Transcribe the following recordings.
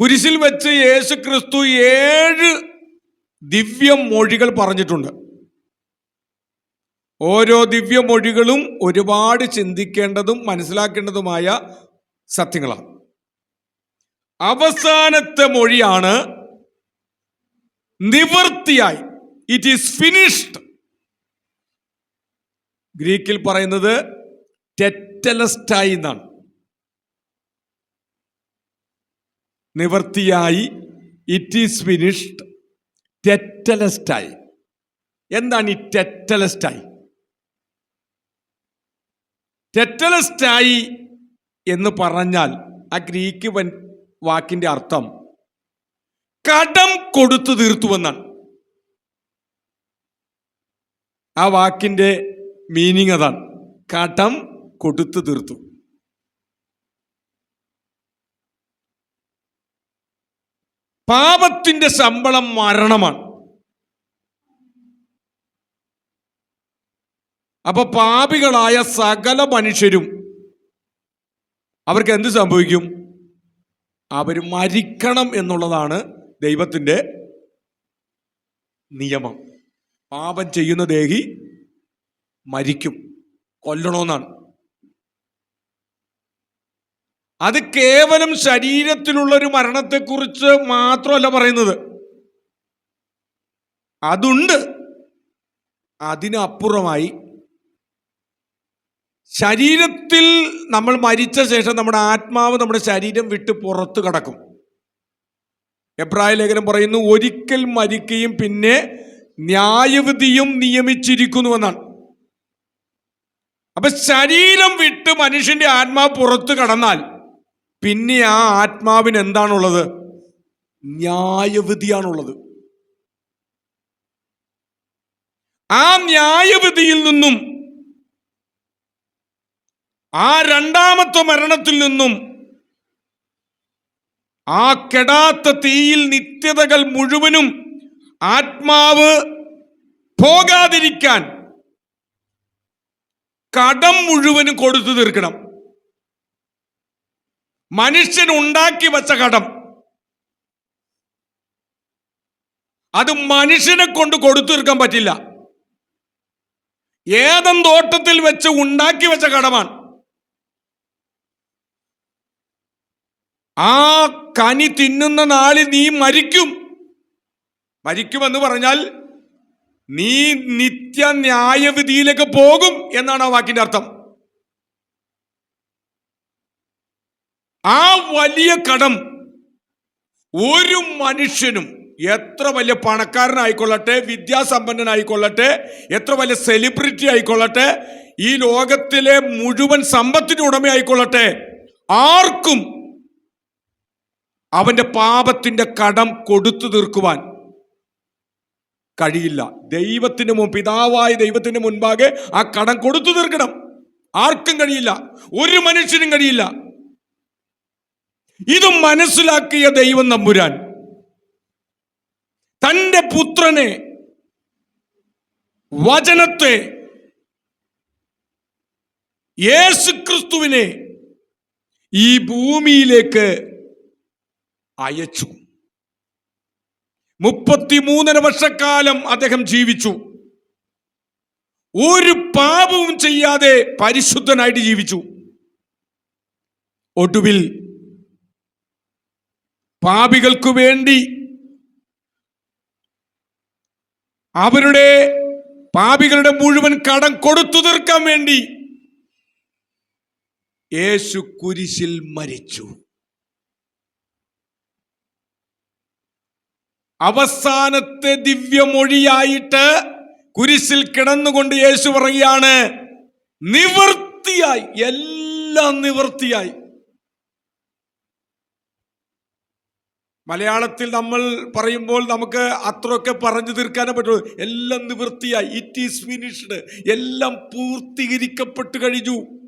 കുരിശിൽ വെച്ച് യേശു ക്രിസ്തു ഏഴ് ദിവ്യ മൊഴികൾ പറഞ്ഞിട്ടുണ്ട്. ഓരോ ദിവ്യ മൊഴികളും ഒരുപാട് ചിന്തിക്കേണ്ടതും മനസ്സിലാക്കേണ്ടതുമായ സത്യങ്ങളാണ്. അവസാനത്തെ മൊഴിയാണ് നിവൃത്തിയായി ഇറ്റ് ഈസ് ഫിനിഷ്ഡ് ഗ്രീക്കിൽ പറയുന്നത് ടെറ്റലസ്റ്റായി എന്നാണ്. നിവൃത്തിയായി ഇറ്റ് ഈസ് ഫിനിഷ്ഡ് ടെറ്റലസ്റ്റായി എന്താണ് ഈ ടെറ്റലസ്റ്റായി ടെറ്റലസ്റ്റായി എന്ന് പറഞ്ഞാൽ ആ ഗ്രീക്ക് വൻ വാക്കിന്റെ അർത്ഥം കടം കൊടുത്തു തീർത്തുവെന്നാണ്. ആ വാക്കിന്റെ മീനിങ് അതാണ് കടം കൊടുത്തു തീർത്തു. പാപത്തിന്റെ ശമ്പളം മരണമാണ്. അപ്പൊ പാപികളായ സകല മനുഷ്യരും അവർക്ക് എന്ത് സംഭവിക്കും? അവർ മരിക്കണം എന്നുള്ളതാണ് ദൈവത്തിന്റെ നിയമം. പാപം ചെയ്യുന്ന ദേഹി മരിക്കും. കൊല്ലണമെന്നാണ് അത് കേവലം ശരീരത്തിലുള്ള ഒരു മരണത്തെക്കുറിച്ച് മാത്രമല്ല പറയുന്നത്. അതുണ്ട്. അതിനപ്പുറമായി ശരീരത്തിൽ നമ്മൾ മരിച്ച ശേഷം നമ്മുടെ ആത്മാവ് നമ്മുടെ ശരീരം വിട്ട് പുറത്ത് കടക്കും. എബ്രായ ലേഖനം പറയുന്നു ഒരിക്കൽ മരിക്കുകയും പിന്നെ ന്യായവിധിയും നിയമിച്ചിരിക്കുന്നുവെന്നാണ്. അപ്പൊ ശരീരം വിട്ട് മനുഷ്യന്റെ ആത്മാവ് പുറത്ത് കടന്നാൽ പിന്നെ ആ ആത്മാവിന് എന്താണുള്ളത്? ന്യായവിധിയാണുള്ളത്. ആ ന്യായവിധിയിൽ നിന്നും ആ രണ്ടാമത്തെ മരണത്തിൽ നിന്നും ആ കെടാത്ത തീയിൽ നിത്യതകൾ മുഴുവനും ആത്മാവ് പോകാതിരിക്കാൻ കടം മുഴുവനും കൊടുത്തു തീർക്കണം. മനുഷ്യൻ ഉണ്ടാക്കി വച്ച കടം. അത് മനുഷ്യനെ കൊണ്ട് കൊടുത്തു തീർക്കാൻ പറ്റില്ല. ഏതം തോട്ടത്തിൽ വെച്ച് ഉണ്ടാക്കി വെച്ച കടമാണ്. ആ കനി തിന്നുന്ന നാളിൽ നീ മരിക്കും. മരിക്കുമെന്ന് പറഞ്ഞാൽ നീ നിത്യ ന്യായവിധിയിലേക്ക് പോകും എന്നാണ് ആ വാക്കിന്റെ അർത്ഥം. ആ വലിയ കടം ഒരു മനുഷ്യനും എത്ര വലിയ പണക്കാരനായിക്കൊള്ളട്ടെ വിദ്യാസമ്പന്നനായിക്കൊള്ളട്ടെ എത്ര വലിയ സെലിബ്രിറ്റി ആയിക്കൊള്ളട്ടെ ഈ ലോകത്തിലെ മുഴുവൻ സമ്പത്തിന് ഉടമയായിക്കൊള്ളട്ടെ ആർക്കും അവന്റെ പാപത്തിന്റെ കടം കൊടുത്തു തീർക്കുവാൻ കഴിയില്ല. ദൈവത്തിന് മുമ്പ് പിതാവായ ദൈവത്തിന് മുൻപാകെ ആ കടം കൊടുത്തു തീർക്കണം. ആർക്കും കഴിയില്ല. ഒരു മനുഷ്യനും കഴിയില്ല. ഇത് മനസ്സിലാക്കിയ ദൈവം നമ്പുരാൻ. തന്റെ പുത്രനെ വചനത്തെ യേശു ക്രിസ്തുവിനെ ഈ ഭൂമിയിലേക്ക് അയച്ചു. മുപ്പത്തിമൂന്നര വർഷക്കാലം അദ്ദേഹം ജീവിച്ചു. ഒരു പാപവും ചെയ്യാതെ പരിശുദ്ധനായിട്ട് ജീവിച്ചു. ഒടുവിൽ പാപികൾക്കു വേണ്ടി അവരുടെ പാപികളുടെ മുഴുവൻ കടം കൊടുത്തു തീർക്കാൻ വേണ്ടി യേശു കുരിശിൽ മരിച്ചു. അവസാനത്തെ ദിവ്യമൊഴിയായിട്ട് കുരിശിൽ കിടന്നുകൊണ്ട് യേശു പറയുകയാണ് നിവൃത്തിയായി എല്ലാം നിവൃത്തിയായി. മലയാളത്തിൽ നമ്മൾ പറയുമ്പോൾ നമുക്ക് അത്രയൊക്കെ പറഞ്ഞു തീർക്കാനേ പറ്റുള്ളൂ. എല്ലാം നിവൃത്തിയായി. ഇറ്റ് ഈസ് ഫിനിഷ്ഡ് എല്ലാം പൂർത്തീകരിക്കപ്പെട്ടു കഴിഞ്ഞു.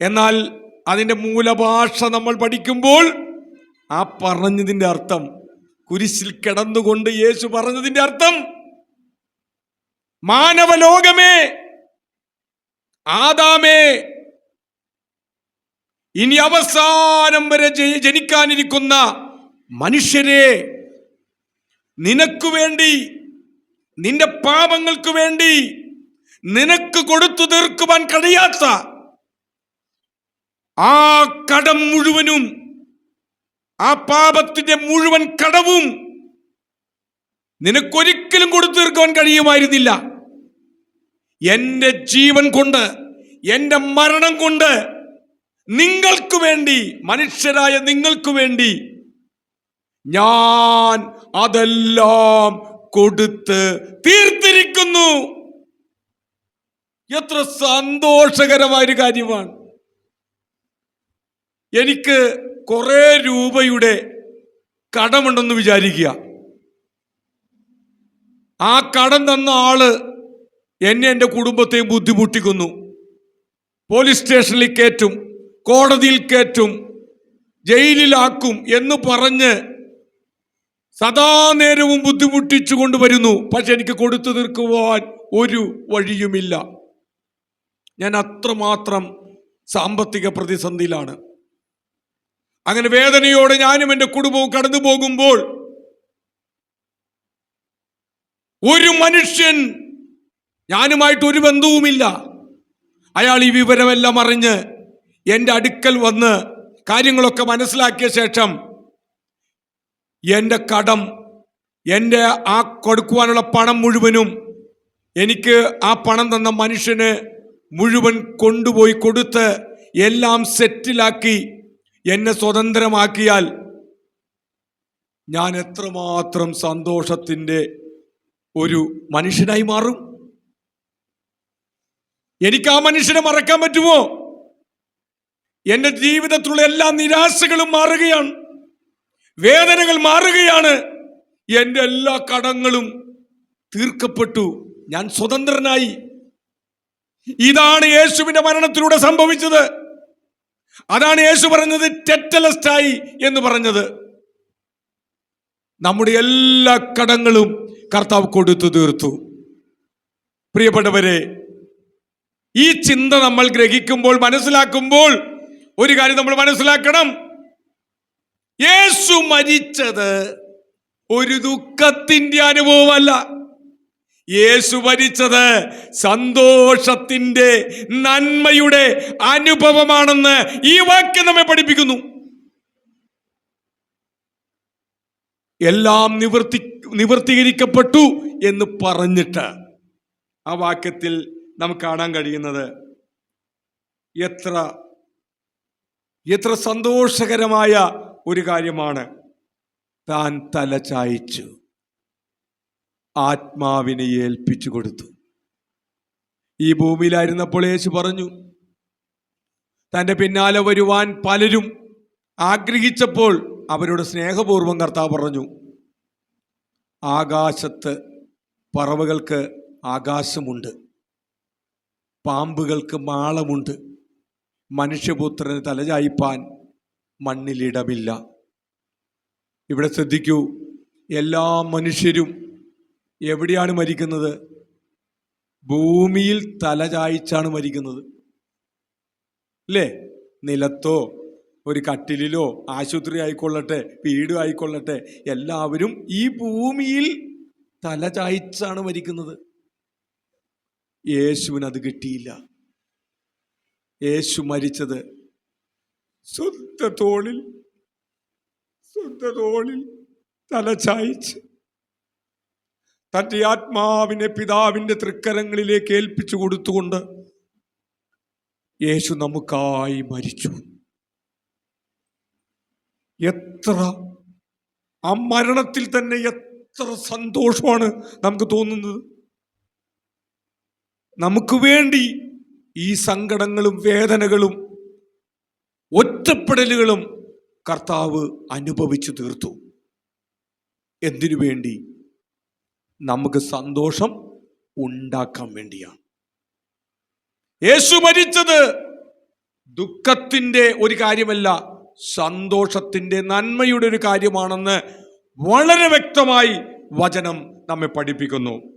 എന്നാൽ അതിന്റെ മൂലഭാഷ നമ്മൾ പഠിക്കുമ്പോൾ ആ പറഞ്ഞതിന്റെ അർത്ഥം കുരിശിൽ കിടന്നുകൊണ്ട് യേശു പറഞ്ഞതിന്റെ അർത്ഥം മാനവലോകമേ ആദാമേ ഇനി അവസാനം വരെ ജനിക്കാനിരിക്കുന്ന മനുഷ്യരെ നിനക്കു വേണ്ടി നിന്റെ പാപങ്ങൾക്ക് വേണ്ടി നിനക്ക് കൊടുത്തു തീർക്കുവാൻ കഴിയാത്ത ആ കടം മുഴുവനും ആ പാപത്തിന്റെ മുഴുവൻ കടവും നിനക്കൊരിക്കലും കൊടുത്തു തീർക്കുവാൻ കഴിയുമായിരുന്നില്ല. എന്റെ ജീവൻ കൊണ്ട് എന്റെ മരണം കൊണ്ട് നിങ്ങൾക്ക് വേണ്ടി മനുഷ്യരായ നിങ്ങൾക്കു വേണ്ടി ഞാൻ അതെല്ലാം കൊടുത്ത് തീർത്തിരിക്കുന്നു. എത്ര സന്തോഷകരമായ ഒരു കാര്യമാണ്. എനിക്ക് കുറെ രൂപയുടെ കടമുണ്ടെന്ന് വിചാരിക്കുക. ആ കടം തന്ന ആൾ എന്നെ എന്റെ കുടുംബത്തെയും ബുദ്ധിമുട്ടിക്കുന്നു. പോലീസ് സ്റ്റേഷനിൽ കയറ്റും. കോടതിയിൽ കയറ്റും ജയിലിലാക്കും എന്ന് പറഞ്ഞ് സദാ നേരവും ബുദ്ധിമുട്ടിച്ചു കൊണ്ടുവരുന്നു പക്ഷെ എനിക്ക് കൊടുത്തു തീർക്കുവാൻ ഒരു വഴിയുമില്ല. ഞാൻ അത്രമാത്രം സാമ്പത്തിക പ്രതിസന്ധിയിലാണ്. അങ്ങനെ വേദനയോടെ ഞാനും എന്റെ കുടുംബവും കടന്നു പോകുമ്പോൾ ഒരു മനുഷ്യൻ ഞാനുമായിട്ട് ഒരു ബന്ധവുമില്ല. അയാൾ ഈ വിവരമെല്ലാം അറിഞ്ഞ് എന്റെ അടുക്കൽ വന്ന് കാര്യങ്ങളൊക്കെ മനസ്സിലാക്കിയ ശേഷം എന്റെ കടം എന്റെ ആ കൊടുക്കുവാനുള്ള പണം മുഴുവനും എനിക്ക് ആ പണം തന്ന മനുഷ്യന് മുഴുവൻ കൊണ്ടുപോയി കൊടുത്ത് എല്ലാം സെറ്റിലാക്കി എന്നെ സ്വതന്ത്രമാക്കിയാൽ ഞാൻ എത്രമാത്രം സന്തോഷത്തിന്റെ ഒരു മനുഷ്യനായി മാറും? എനിക്ക് ആ മനുഷ്യനെ മറക്കാൻ പറ്റുമോ? എന്റെ ജീവിതത്തിലുള്ള എല്ലാ നിരാശകളും മാറുകയാണ്. വേദനകൾ മാറുകയാണ്. എന്റെ എല്ലാ കടങ്ങളും തീർക്കപ്പെട്ടു. ഞാൻ സ്വതന്ത്രനായി. ഇതാണ് യേശുവിന്റെ മരണത്തിലൂടെ സംഭവിച്ചത്. അതാണ് യേശു പറഞ്ഞത് ടെറ്റലസ്റ്റായി എന്ന് പറഞ്ഞത്. നമ്മുടെ എല്ലാ കടങ്ങളും കർത്താവ് കൊടുത്തു തീർത്തു. പ്രിയപ്പെട്ടവരെ ഈ ചിന്ത നമ്മൾ ഗ്രഹിക്കുമ്പോൾ മനസ്സിലാക്കുമ്പോൾ ഒരു കാര്യം നമ്മൾ മനസ്സിലാക്കണം. യേശു മരിച്ചത് ഒരു ദുഃഖത്തിന്റെ അനുഭവമല്ല. യേശു മരിച്ചത് സന്തോഷത്തിന്റെ നന്മയുടെ അനുഭവമാണെന്ന് ഈ വാക്യം നമ്മെ പഠിപ്പിക്കുന്നു. എല്ലാം നിവർത്തി നിവർത്തീകരിക്കപ്പെട്ടു എന്ന് പറഞ്ഞിട്ട് ആ വാക്യത്തിൽ നമുക്ക് കാണാൻ കഴിയുന്നത് എത്ര എത്ര സന്തോഷകരമായ ഒരു കാര്യമാണ്. താൻ തല ചായച്ചു. ആത്മാവിനെ ഏൽപ്പിച്ചു കൊടുത്തു. ഈ ഭൂമിയിലായിരുന്നപ്പോൾ യേശു പറഞ്ഞു തന്റെ പിന്നാലെ വരുവാൻ പലരും ആഗ്രഹിച്ചപ്പോൾ അവരോട് സ്നേഹപൂർവം കർത്താവ് പറഞ്ഞു ആകാശത്ത് പറവകൾക്ക് ആകാശമുണ്ട് പാമ്പുകൾക്ക് മാളമുണ്ട് മനുഷ്യപുത്രന് തലചായ്പാൻ മണ്ണിലിടമില്ല ഇവിടെ ശ്രദ്ധിക്കൂ എല്ലാ മനുഷ്യരും എവിടെയാണ് മരിക്കുന്നത്? ഭൂമിയിൽ തലചായ്ച്ചാണ് മരിക്കുന്നത്. അല്ലേ നിലത്തോ ഒരു കട്ടിലിലോ ആശുപത്രി ആയിക്കൊള്ളട്ടെ വീട് ആയിക്കൊള്ളട്ടെ എല്ലാവരും ഈ ഭൂമിയിൽ തലചായ്ച്ചാണ് മരിക്കുന്നത്. യേശുവിന് അത് കിട്ടിയില്ല. യേശു മരിച്ചത്. സ്വന്ത തോളിൽ സ്വന്ത തോളിൽ തലചായ്ച്ച് തന്റെ ആത്മാവിനെ പിതാവിന്റെ തൃക്കരങ്ങളിലേക്ക് ഏൽപ്പിച്ചു കൊടുത്തുകൊണ്ട് യേശു നമുക്കായി മരിച്ചു. എത്ര ആ മരണത്തിൽ തന്നെ എത്ര സന്തോഷമാണ് നമുക്ക് തോന്നുന്നത്. നമുക്ക് വേണ്ടി ഈ സങ്കടങ്ങളും വേദനകളും ഒറ്റപ്പെടലുകളും കർത്താവ് അനുഭവിച്ചു തീർത്തു. എന്തിനു വേണ്ടി? നമുക്ക് സന്തോഷം ഉണ്ടാക്കാൻ വേണ്ടിയാണ്. യേശു മരിച്ചത് ദുഃഖത്തിന്റെ ഒരു കാര്യമല്ല സന്തോഷത്തിന്റെ നന്മയുടെ ഒരു കാര്യമാണെന്ന് വളരെ വ്യക്തമായി വചനം നമ്മെ പഠിപ്പിക്കുന്നു.